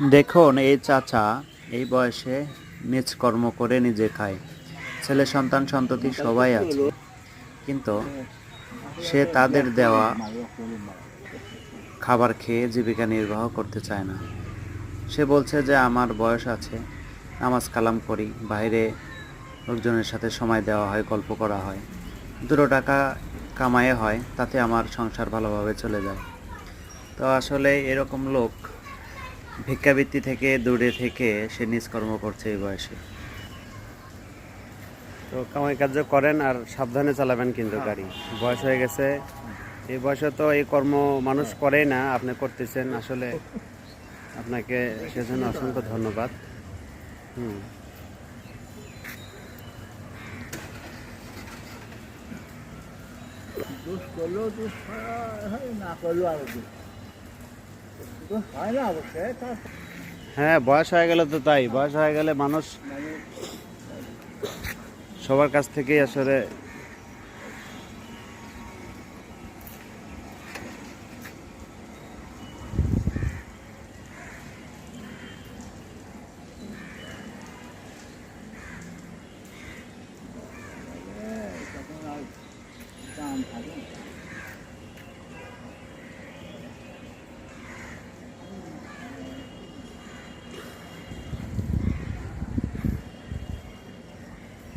দেখুন, এই চাচা এই বয়সে নিজ কর্ম করে নিজে খায়। ছেলে, সন্তান, সন্ততি সবাই আছে। কিন্তু সে তাদের দেওয়া খাবার খেয়ে জীবিকা নির্বাহ করতে চায় না। সে বলছে যে, আমার বয়স আছে, নামাজ কালাম করি, বাইরে লোকজনের সাথে সময় দেওয়া হয়, গল্প করা হয়। দুটো টাকা কামায়ে হয়, তাতে আমার সংসার ভালোভাবে চলে যায়। তো আসলে এরকম লোক ভিক্ষাবৃত্তি থেকে দূরে থেকে সে নিজকর্ম করছে এই বয়সে। তো কামাই কার্য করেন আর সাবধানে চালাবেন কিন্তু গাড়ি। বয়স হয়ে গেছে। এই বয়সে তো এই কর্ম মানুষ করেই না আপনি করতেছেন আসলে। আপনাকে সেজন্য অসংখ্য ধন্যবাদ। হুম। দোষ করলেও দোষ হয় না করলেও আরও দোষ। হয়, বয়স হয়ে গেলে তো তাই। বয়স হয়ে গেলে মানুষ মানে সবার কাছ থেকেই আসলে